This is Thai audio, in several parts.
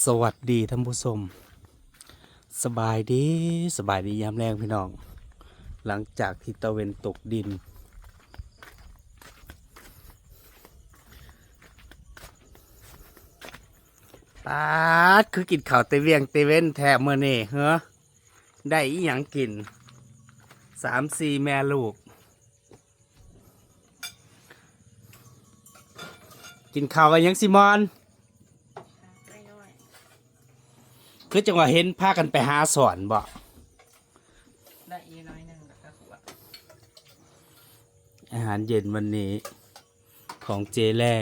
สวัสดีท่านผู้ชมสบายดีสบายดียามแรงพี่น้อง หลังจากที่ตะเวนตกดิน ปาดคือกินข้าวเตเวียงเตเวนแถบเมื่อนี่เหรอได้อีหยังกินสามสี่แม่ลูก กินข้าวกันยังซิมอน คือจังหวะเห็นพากันไปหาสอนบ่ได้อีกน้อยหนึ่งแล้วก็ขวดอาหารเย็นวันนี้ ของเจแล่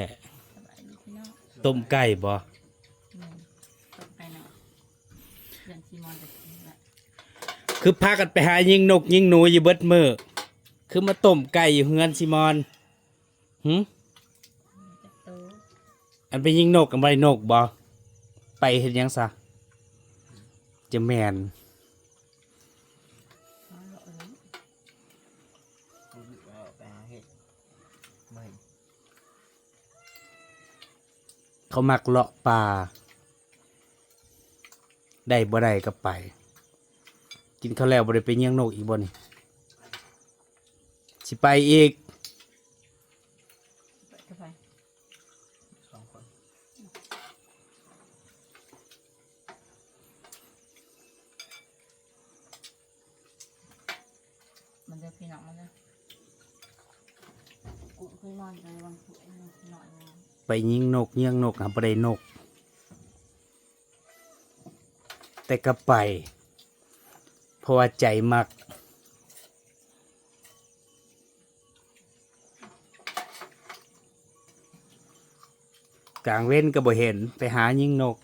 สบายดีพี่น้องต้มไก่บ่อืมตกไปหน่อยเรียนซีมอนจะกินละคือพากันไปหายิงนกยิงหนูอยู่เบิดมือคือมาต้มไก่อยู่เฮือนซิมอนหึจะโตอันไปยิงนกกันไปนกบ่ไปเห็นยังซะ จะแมนเขามักเลาะป่า ได้บ่ได้ก็ไป กินข้าวแล้วบ่ได้ไปยิงนกอีกบ่นี่สิไปอีก ไปก็ไป สองคน มันจะพี่น้องมันจะกูเคยนอนเลยวันพุธหน่อยนึง ไปยิงนกยิงนกหาบ่ได้นก แต่ก็ไป เพราะว่าใจมัก กลางเว้นก็บ่เห็นไปหายิงนก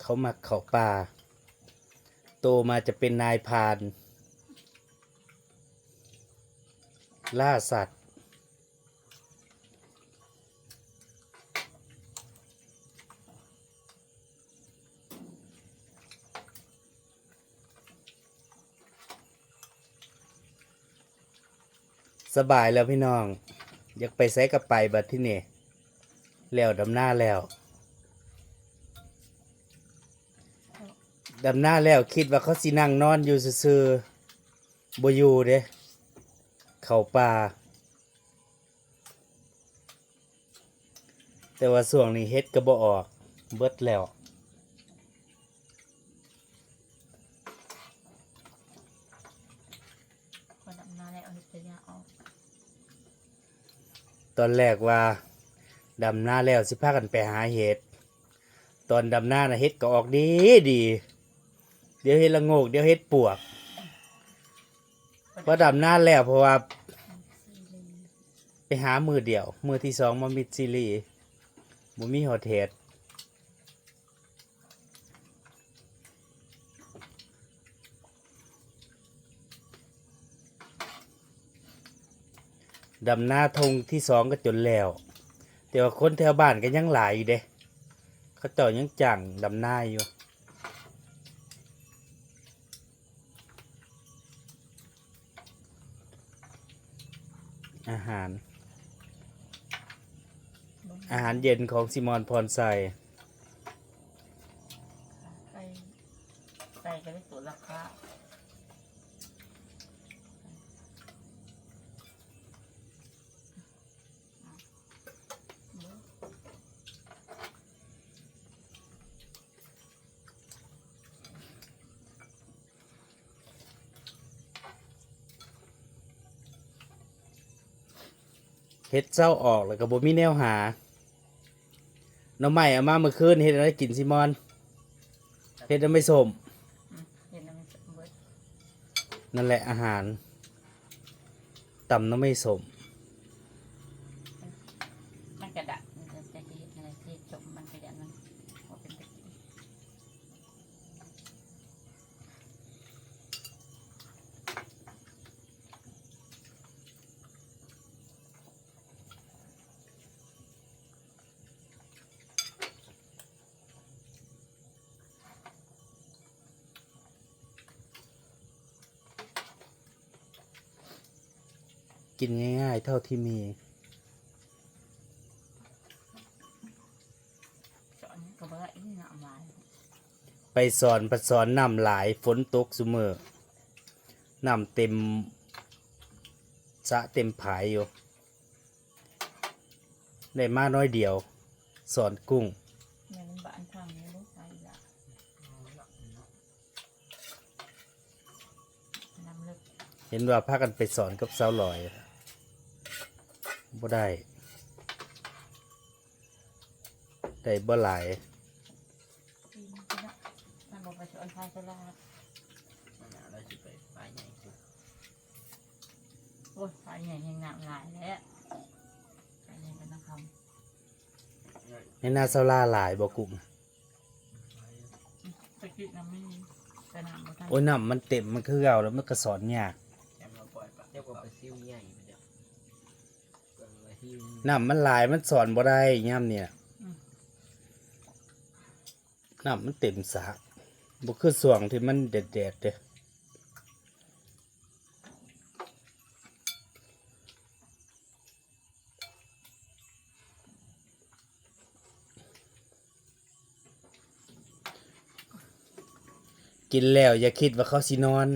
เขามักเขาป่า โตมาจะเป็นนายพาน ล่าสัตว์ สบายแล้วพี่น้อง อยากไปไซกับไปบัดที่นี่แล้วดำหน้าแล้ว ดำหน้าแล้วคิดว่าเขาสินั่งนอนอยู่ซื่อๆบ่อยู่เด้เข้าป่า แต่ว่าส่วงนี้เฮ็ดก็บ่ออก เบิดแล้วพอดแล้วตอนแรกว่าดำหน้าแล้วสิพากันไปหาเห็ดตอนดำหน้านะเห็ดก็ออกดีดี เดี๋ยวเห็ดละโงก เดี๋ยวเห็ดปวกพอดำหน้าแล้วเพราะว่าไปหามือเดียว มือที่สองมามิดซิลีบ่มีหอดเห็ดดำหน้าทงที่สองก็จนแล้ว แต่ว่าคนแถวบ้านก็ยังหลายอยู่เด้เขาเจ้ายังจังดำหน้าอยู่ อาหาร อาหารเย็นของซิมอนพรไซไปไปก็ได้ตัวราคา เฮ็ดเจ้าออกแล้วก็บ่มีแนวหาน้องใหม่เอามาเมื่อคืนเฮ็ดอะไรกินซิมอนเฮ็ดแล้วไม่สมอืมเห็นแล้วมันจะเบิดนั่นแหละอาหารตำน้ำไม่สม มันกระดะมันจะจะเห็นอะไรที่จบมันกระดะมันว่าเป็นตะกี้ อ กินง่าย ๆ เท่าที่มีสอนก็บอกว่าอีนี่น่ะเอามาไปสอนประสอนน้ำหลายฝนตกสุเมอน้ำเต็มสระเต็มผายอยู่ได้มาน้อยเดียว สอนกุ้งแม่นบ้านทางนี้ลูกไปละน้ำลึก เห็นว่าพากันไปสอนกับสาวลอย บ่ได้ ได้บ่หลายปีนไปละมันบอกไปสอนพายตลาดมันน่ะเราจะไปไปใหญ่สุดโอ้ยพายใหญ่ยังหนักหลายแล้วพายใหญ่เป็นนักคในหน้าสาวลาหลายบ่กุ้งำไปกินน้ำไม่มีแต่น้ำบ่ทันโอ้ยน้ำมันเต็มมันคือเก่าแล้วมันก็สอนยาก น้ำมันหลายมันสอนบ่ได้ย่ำเนี่ยน้ำมันเต็มสระบ่คือส่วงที่มันเด็ดๆเด้อกินแล้วอย่าคิดว่าเขาสินอน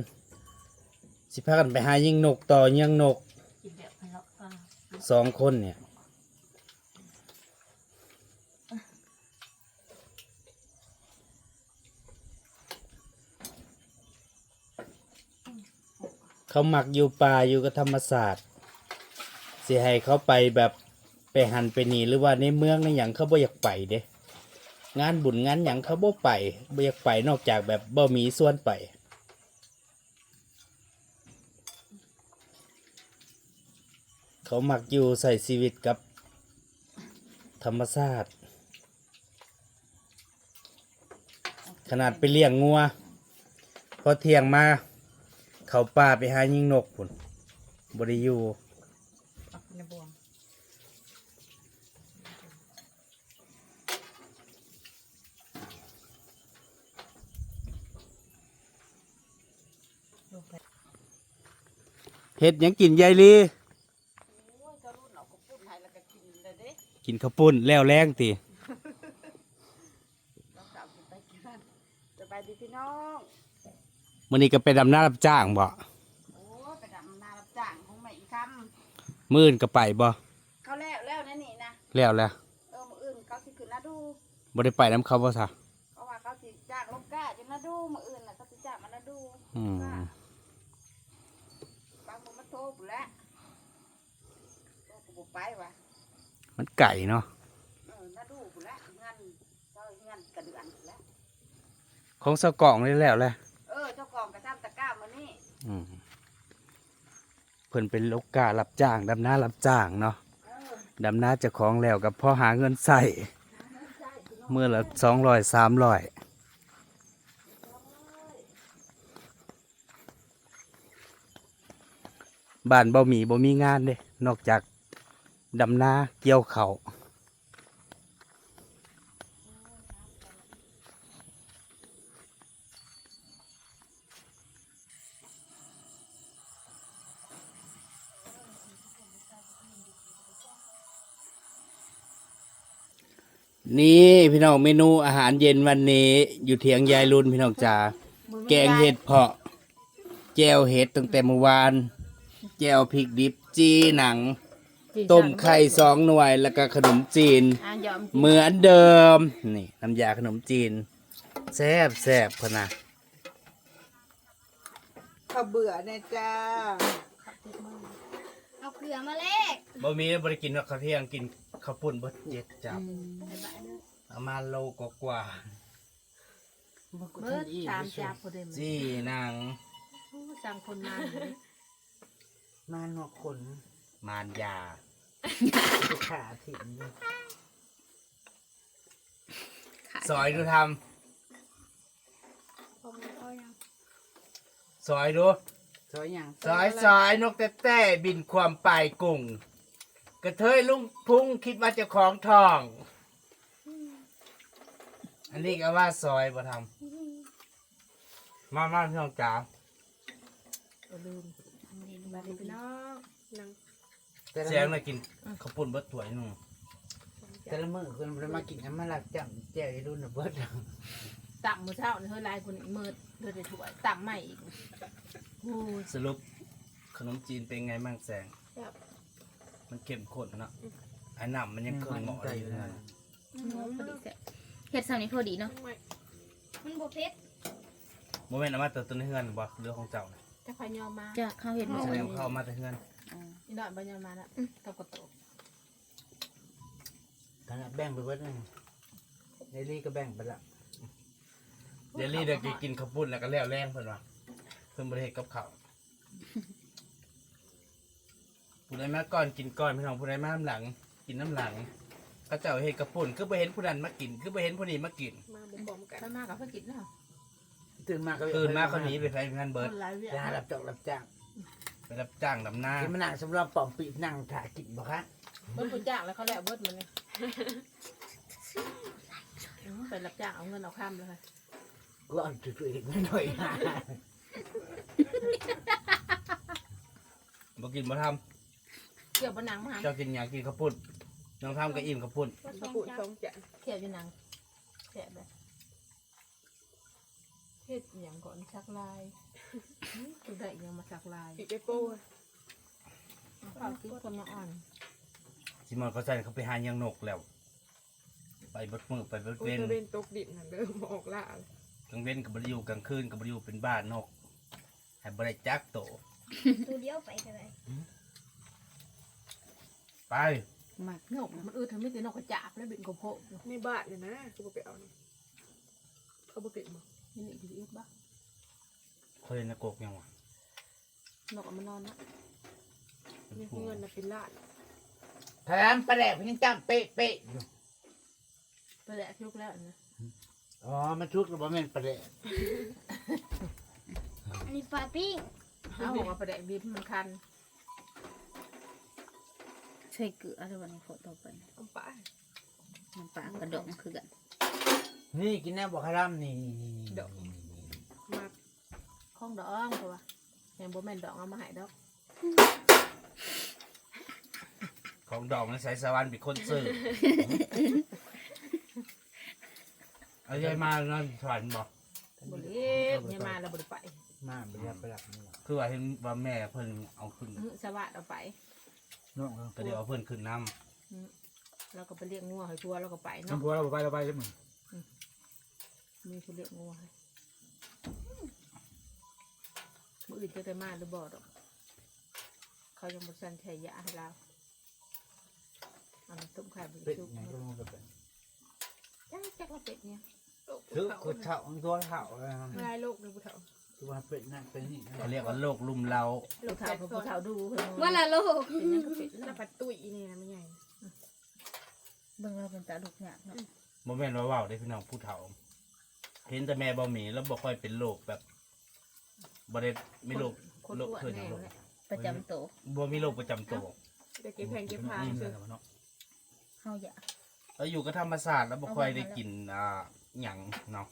สิพากันไปหายิงนกต่อยิงนกกินแบบพะเลาะก็สองคนเนี่ย เขาหมักอยู่ป่าอยู่กับธรรมศาสตร์สิให้เขาไปแบบไปหันไปหนีหรือว่าในเมืองในอย่างเขาบ่อยากไปเด้งานบุญงานอย่างเขาบ่ไปบ่อยากไปนอกจากแบบบ่มีส่วนไปเขาหมักอยู่ใส่ชีวิตกับธรรมชาติขนาดไปเลี้ยงงัว พอเที่ยงมา เขาป่าไปหายิงนกพุ่นบริยูเอาในบวงลูกไปเฮ็ดหยังกินยายลีโอ้ยก็รุ่นเอาก็พูดไทยแล้วก็กินเลยเด้กินข้าวปุ้นแล้วแรงติเราสาวกินไปกินนั่นสบายดีพี่น้อง มื้อนี้ก็ไปดำน้ารับจ้างบ่โอ้ยไปดำนารับจ้างของแม่อีกคมื้ออื่นก็ไปบ่ำเขาแล้วแล้วนั่นนี่นะแล้วแล้วเออมืออื่นเขาสิขึ้นนะดูบ่ได้ไปนํเขาบ่ซะเพราะว่าเขาสิจ้างลูกก้าจนนะดูมืออื่นน่ะเขาสิจ้างมานะดูอืมบางคนมาโทรปุ๊แล้วโทรปุ๊บไปวะมันไก่เนาะเออนะดูปุ๊แล้วเงินเจ้าเงินกระเดือนปุ๊แล้วของสะกล่องได้แล้วแหละเออเจ้าของกระทำตะกร้ามานี่อืมเพิ่นเป็นลูกการับจ้างดำน้ารับจ้างเนาะเออดำน้าเจะของแล้วกับพ่อหาเงินใส่ใช่พี่น้องเมื่อละสองร้อยสามร้อยบ้านบ่มีบ่มีงานเด้นอกจากดำนาเกี่ยวเขาวนี่ พี่น้องเมนูอาหารเย็นวันนี้อยู่เถียงยายรุนพี่น้องจ๋าแกงเห็ดเพาะแจวเห็ดตั้งแต่เมื่อวาน แจวพริกดิบจีหนัง ต้มไข่สองหน่วยแล้วก็ขนมจีนอะยอมเหมือนเดิมนี่น้ำยาขนมจีนแซ่บแซ่บพะนะข้าวเบื่อเนี่ยจ้าเอาเกลือมาเลกบ่มีบริกินข้าวเที่ยงกินข้าวปุ้นบดเจ็ดจับ เอามาโลกกว่าเบิดตามจับพอดีๆจีหนังสั่งคนมาเลยมานหัวขนมานยาขาถิ่นเลยซอยดูทผมก็ยังำซอยดู สวยอย่างซอยซอยนกแต่แต่บินความไปกุ้งกระเทยลุงพุงคิดว่าเจะของทอง อันนี้ก็ว่าซอยบ่ทำมามาพี่น้องจ๋าลืมบาดีพี่น้องนั่งแต่ละแซงมื้น่ะอกินข้าวปุ้นเบิดถ้วยหนึงแต่ละมื้อคนมันมากินน้ำมันหลักจังแจ่วอีรุ่นน่ะเบิดต่ำมือเช้านี่เฮ้ยลายคนนี้มืดเธอจะถวยต่ำใหม่อีกโอ้ยสรุปขนมจีนเป็นไงบ้างแซงแบบมันเข้มข้นเนาะไอ้น้ำมันยังเครื่องเหมาะเลยอยู่นะพอดีแซ่บ เฮ็ดซ้ำนี้พอดีเนาะไม่มันบ่เผ็ดโมเมนต์เอามาแต่ต้นเฮือนบ่เรื่องของเจ้าน่ะจะพายอมมาจะเข้าเฮ็ดมาแสดงว่าเขาเอามาแต่เฮือนอีดอนบ่ยอมมาละกับกระโตกขนาดแบ่งไปเบิดนึงเดลี่ก็แบ่งไปละเดลี่เด็กกินข้าวปุ้นแล้วก็แล้วแรงเพิ่นว่าเพิ่นบ่ได้เฮ็ดกับข้าวผู้ใดมาก่อนกินก่อนพี่น้องผู้ใดมาน้ำหลัง กินน้ำหลังเขาเจ้าเฮ็ดกับปุ้นคือบ่เห็นผู้นั้นมากิน คือบ่เห็นผู้นี้มากิน มาบุกบอมกันถ้ามากกับเพื่อกินเนาะตื่นมาก็ตื่นมาเขาหนีไปไผงานเบิดคนหลายเวียจะหารับจอกรับจ้างไปรับจ้างดำนากินมะนาวสำหรับปอมปีนั่งถ่ายกินบ่คะเบิ้ลผู้จ้างแล้วเขาแล้วเบิ้ลมันนี่อืมไปรับจ้างเอาเงินเอาข้ามเลยก็เอาจุดๆอีกหน่อยๆนะบ่กินบ่ทำเกี่ยวบนหนังมาหาเจ้ากินหยังกินข้าวปุ้น น้องทำก็อิ่มข้าวปุ้นกระปุกสองจานเกี่ยวอยู่หนังแสบเลยเฮ็ดอหย่างก่อนสักลายอืมคือได้อหยังมาสักลายอีกไปโป้ข้าวกินคนมาอ่อนสิมอนเขาใส่เขาไปหาหยังนกแล้ว ไปเบิดมือไปเบิดโอ้ยเว้นจะเป็นตกดินนะเริ่มออกล่ากลางเว้นกับบริยูกลางคืนกับบริยูเป็นบ้านนกให้บริจักโตตัวเดียวไปก็ได้ไป หมักนกมันอืดทำให้ตีนกกระจาบแล้วเป็นกระโพกอยู่ในบ้านเนี่ยนะกูบอกไปเอานี่เขาบอกเก็บมานี่นี่คืออึดบ้าเคยนะกกยังวะนกเอามานอนนะในเงินนะเป็นล้านแถมปลาแดกเพิ่งจำเป๊ะๆอยู่ไปแหละทุกแล้วนะอ๋อ มันชุกหรือเปล่าแม่นปลาแดกอันนี้ปลาปิ้งเอาออกมาไปแดกบีบมันคัน ใช่เกลืออะไรวันนี้โคตรต่อไปเอาไปน้ำปลากระดองคือกัน นี่กินแน่บอกคาร่ำนี่นี่นี่นี่ดอก มาข้องดองเพราะว่ายังบ่แม่นดองเอามาให้ดอกของดอกนั้นสายสวรรค์เป็นคนซื้อ เอาใจมาเงินสวรรค์บอกบ่เล็บยังมาแล้วบ่ได้ไปมาไปแล้วไปหลับนี่หว่าคือว่าเห็นว่าแม่เพิ่นเอาขึ้น อื้อสวัสดเอาไป น้องเขาก็เดี๋ยวเอาเพิ่นขึ้นน้แล้วก็ไปเรียกงัวให้ทัวแล้วก็ไปน้องเนาะบัวเราไปเราไปใช่ไหมมีผู้เรียกงัวให้มื้ออื่นจะได้มาหรือบ่ดอก เขายังบ่สั่นใช้ยาให้เราเอันต้มไข่บ่เป็ได้ดชุบไงก็ลงไปเป็นจักจักว่าเป็ดเนี่ยโรคคือเผาคือเท่าตัวเท่าเลยครับลายโรคเลยผู้เฒ่า คือว่าเป็ดนั่นเป็นนี่ำเขาเรียกว่าโรคลุ่มเราผู้เฒ่ากับผู้เฒ่าดูเพิ่นว่าละโลกเป็นหยังก็เป็ดหน้าปัดตุ้ยอีเนี่ยนะไม่ใหญ่เบิ่งเราเป็นตาลูกยากเนาะโมเมนต์ว่าเว้าได้พี่น้องผู้เฒ่า เห็นแต่แม่บ่มีแล้วบ่ค่อยเป็นโรคแบบบ่ได้มีโรคคนโรคอ้วนเพิ่นแน่โรคแหละประจำโตวบ่มีโรคประจำตัวจะเก็บแผงเก็บพาอิ่มเสเลร็ยจเนาะเฮาอยากแล้วอยู่กับธรรมศาสตร์แล้วบ่ค่อยได้กินอ่าหยังเนาะ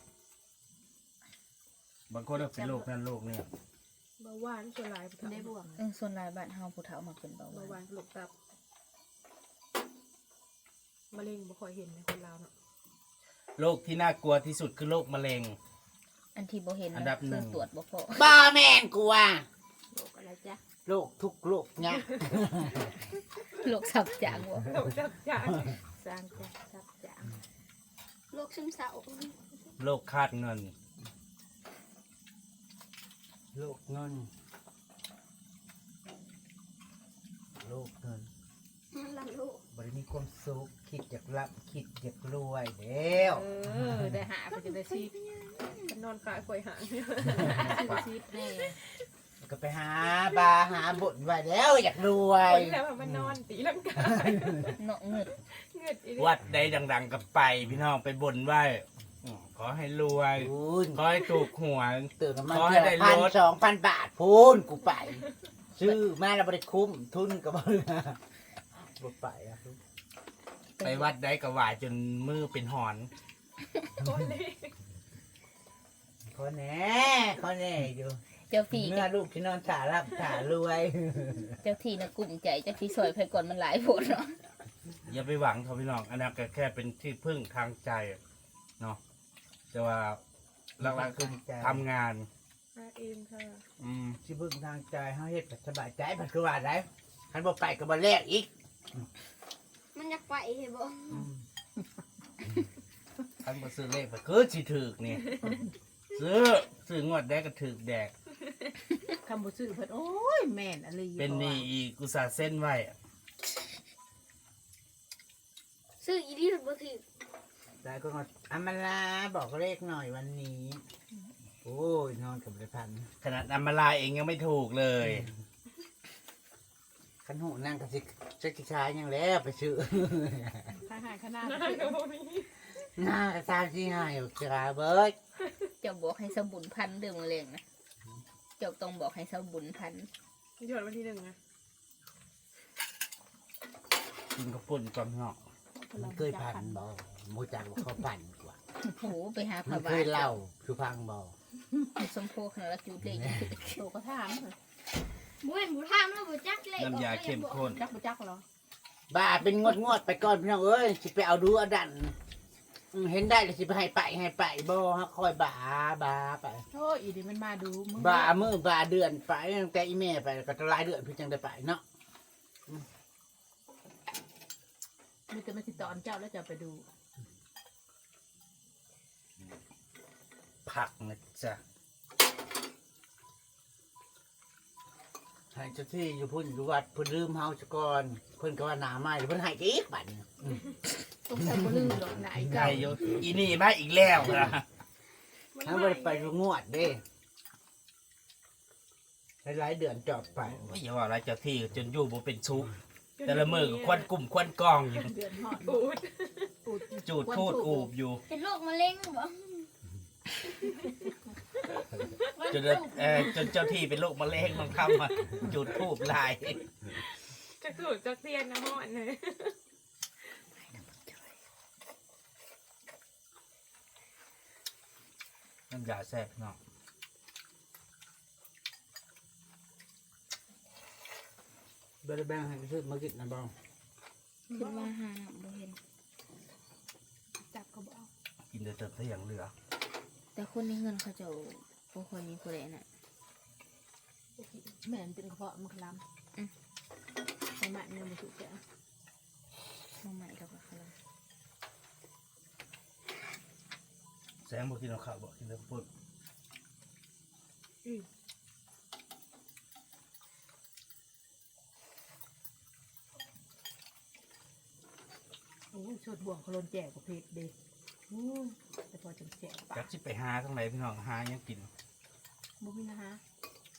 บางคนก็เป็นโรคนั่นโรคนี่เบาหวานส่วนหลายผู้เฒ่าได้บ่วงเออส่วนหลายบ้านเฮาผู้เฒ่ามาเป็นเบาหเบาหวาวานนโรคตับมะเร็งบ่ค่อยเห็นในคนลาวเนาะโรคที่น่ากลัวที่สุดคือโรคมะเร็ง อันที่บ่เห็นอันดับหนึ่ง คือตรวจบ่พอบ้าแม่นกูว่าโรคอะไรจ๊ะโรคทุกโรคเนี่ยโรคสับจางบ่โรคจับจางสร้างจ้ะสับจางโรคซึมเศร้าโรคคาดเงิน โรคเงินโรคเงินละโลกบริมีความสุขคิดอยากรับคิดอยากรวยเด้วเออได้หาไปจะได้ซีดฉันนอนขายข่อยหางได้ซีดแน่ก็ไปหาบาหาบุญไว้แล้วอยากรวคย นแล้วมันนอนตีลังกาเนาะเงึดเงือดอีวัดใดดัง ๆกับไป พี่น้องไปบนไหว้อืม ขอให้รวย พูนขอให้ถูกหวย ตื่นกันมาขอให้เทื่อได้พันรถ สองพันบาทพูนกูไป ซื้อมาแล้วบริคุ้มทุนกับบ่บ่ไปอะไปวัดใดก็ไหวจนมือเป็นหอนคนเลยขอแหน่ขอแหน่อยู่จจ้าที่เมื่อลูกที่นอนถ่ารับถ่ารวยเจ้าที่นะกลุ่มใจเจ้าที่ซอยไผก่อนมันหลายโพดเนาะอย่าไปหวังเขาพี่น้องอันนั้นก็แค่เป็นที่พึ่งทางใจเนาะ แต่ว่าหลักๆคือทำงานอาเอ็มค่ะอืมสิพึ่งทางใจเฮาเฮ็ดก็สบายใจมันคือว่าได้คันบ่ไปก็บ่แลกอีกมันอยากไปเห็นบ่ท่านก็ซื้อเลขไปคือสิถือกนี่ซื้อซื้องวดแดกก็ถือกแดก คำบ่ซื้อเพิ่นโอ้ยแม่นอะไรเป็นหนี่อีกอุตส่าห์เส้นไว้ ซื้ออีนี่บ่ถือ แต่ก็งดอามาลาบอกเลขหน่อยวันนี้ โอ้ยนอนกับเลยพันขนาดอัมมาลาเองยังไม่ถูกเลย ขันหูนั่งกับสิจักรชายยังแล้วไปซื้อข้าหายขนาดน่าจะบ่มีหน้ากระซามที่หายอยู่กระเบิดเจ้าบอกให้สบุญพันเรื่องเรื่องนะเจ้าต้องบอกให้สบุญพันหยอดวันที่หนึ่งนะกินกระปุ่นก่อนพี่น้องมันเคยพันบ่โมจักบอกเขาพันกว่าโหไปหามัพระนบาเคทยเล่าสุพังบ่สมโพกนะแล้วจุดเลยโตก็ถามบ่เห็นบ่ทำแล้วบ่จักเลยน้ำยาเข้มข้นจักบ่จักเหรอบ้าเป็นงวดงวดๆไปก่อนพี่น้องเอ้ยสิไปเอาดูเอาดันอืมเห็นได้เลยสิไปให้ไปให้ไปบ่ฮะคอยบ้าบ้าไป โอ้อีนี่มันมาดูมึงบ้ามือบ้าเดือนไปตั้งแต่อีเมไปก็จะหลายเดือนพี่จังได้ไปเนาะมีแต่มาติดต่อเจ้าแล้วจะไปดู ผักนะจ๊ะให้เจ้าที่อยู่พุ่นอยู่วัดเพิ่นลืมเฮาซะก่อนเพิ่นก็ว่าหนาไม้เพิ่นให้อีกบัดนี้อืมต้องใช้บ่ลืมดอกไหนไก่เก่าโยอีนี่มาอีกแล้วนะถ้าบ่ได้ไปก็งวดเด้หลายๆเดือนจอบไป ไม่อย่าว่าอะไรเจ้าที่จนอยู่บ่เป็นชุกแต่ละมือก็ควันกลุ่มควันกองอยู่เดือนหอดอูดปูดจูดพูดอูบอยู่เป็นโรคมะเร็งบ่ จนเอ่อจนเจ้าที่เป็นโรคมะเร็งต้องทำมาจุดทูบลายจะสูตรจักเตียนนะหมอนเลยน้ำยาแซ่บเนาะบ่ได้แบ่งให้ซื้อมากินนะบ่ขึ้นมาหาบ่เห็นจับก็บ่เอากินเดือดเที่ยงเหลือ แต่คนนี้เงินเขาจะบ่คนนี้คนใดน่ะแม่นเป็นกระเพาะมันคลำอืมเอาใหม่เนี่ยมันสุกแก่มาใหม่กับคลแสงบอกกินเอาข้าวบอกกินเดือดปุ่นำโอ้ยชดบ่วงเขาลนแจกประเภทเด็กโอ้ยแต่พอจังแจกปะจักสิไปหาทั้งไหนพี่น้องหายังกินบ่มีนะฮะ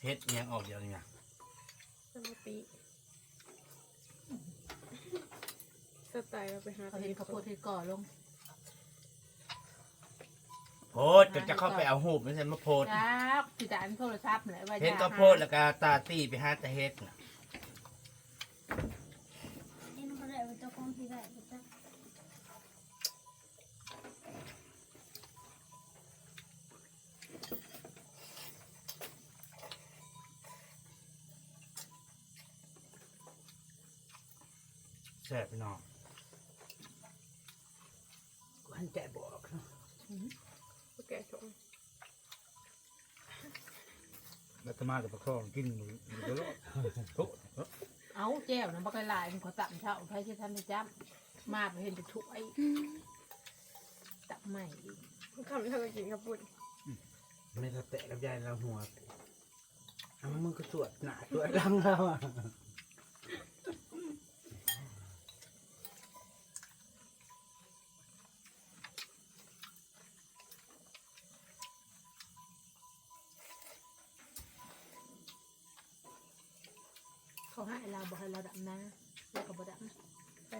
เฮ็ดยังออกเดี๋ยวนี้นะสมาติสไตล์เราไปหาเขาเห็นเขาโพดให้ก่อลงโพดก็จะเข้าไปเอาหูบไม่ใช่มาโพดครับคือแต่อันโทรศัพท์แหละว่าเฮ็ดก็โพดแล้วก็ตาตี้ไปหาแต่เฮ็ดน่ะ เห็นเขาได้ว่าเจ้าของที่ได้บ่จัก แซ่บพี่น้องมันใจบอกเนาะแกะชงแล้วก็มากับปลาคองกินมือมือตลอดทุกเอาแจ้วนะบักหลายมันขอตับเช้าใครที่ท่านได้จ้ำมาไปเห็นจะถุยตับใหม่อีกคำที่เรากินกับปุ่นไม่ตะแตะกับยายเราหัวเอามึงก็สวดหนาสวดหลังเราอะ เขาให้เราบอกให้เราดับนะแล้วก็บ่ดับไป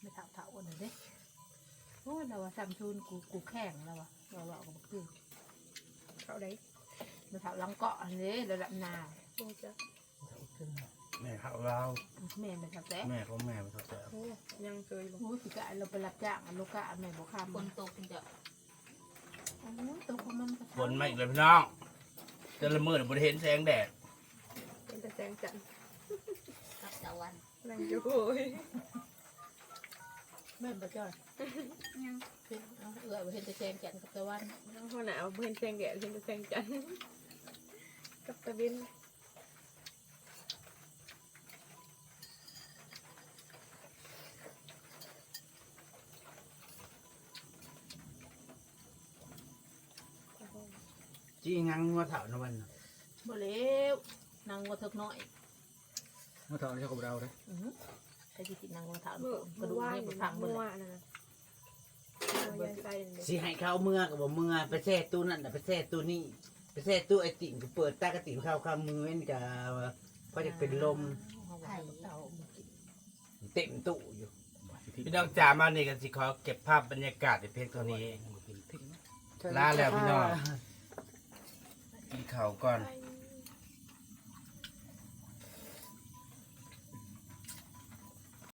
ไม่เท่าเท่ากันเลยเด้โอ้ยเราว่าซัมซุนกูกูแข่งแล้ววะเราว่าก็บอกคือเขาได้ไม่เท่าลังเกาะอันนี้ระดับนาโอ้จ้ะแม่เขาเราแม่ไม่เท่าแต่แม่เขาแม่เขาแซ่บโอ้ยังเคยบอกโอ้ยสิกะเราไปรับจ้างอันลูกกะแม่บอกข้ามคนโตคุณจะอ๋อตัวของมันก็ฝนมาอีกแล้วพี่น้องแต่ละมื้อน่ะบ่ได้เห็นแสงแดดเป็นแต่แสงจันทร์กับตะวันนั่งอยู่โอ้ยแม่นบ่จ้อย ยังเพิ่นเอาเอื้อยบ่เห็นแต่แสงจันทร์กับตะวันน้องพ่อหนาวเพื่อนแสงแดดเพื่อนแต่แสงจันทร์กับตะวินจีงังงัวเถานะวันน่ะบ่แล้วนางงัวเถิกน้อยมาถอนเจ้ากับเราเลยอื้อหือใครสิกินนางงัวเถาเมื่อกระดูกว่านนี่บ่พังเบิ่เมื่เลอยวานนั่นนะ สิให้เขาเมือกับบ่มือไปแช่ตู้นั่นน่ะไปแช่ตู้นี่ไปแช่ตู้ไอติ่มก็เปิดตากระติ่มเข้าข้ามือเอ็นกะพอจะเป็นลมเอาไว้กับเต่าเต็มตู้อยู่พี่น้องจ๋ามานี่ก็สิขอเก็บภาพบรรยากาศในเพียงเท่านี้ลาแล้วพี่น้องกินข้าวก่อน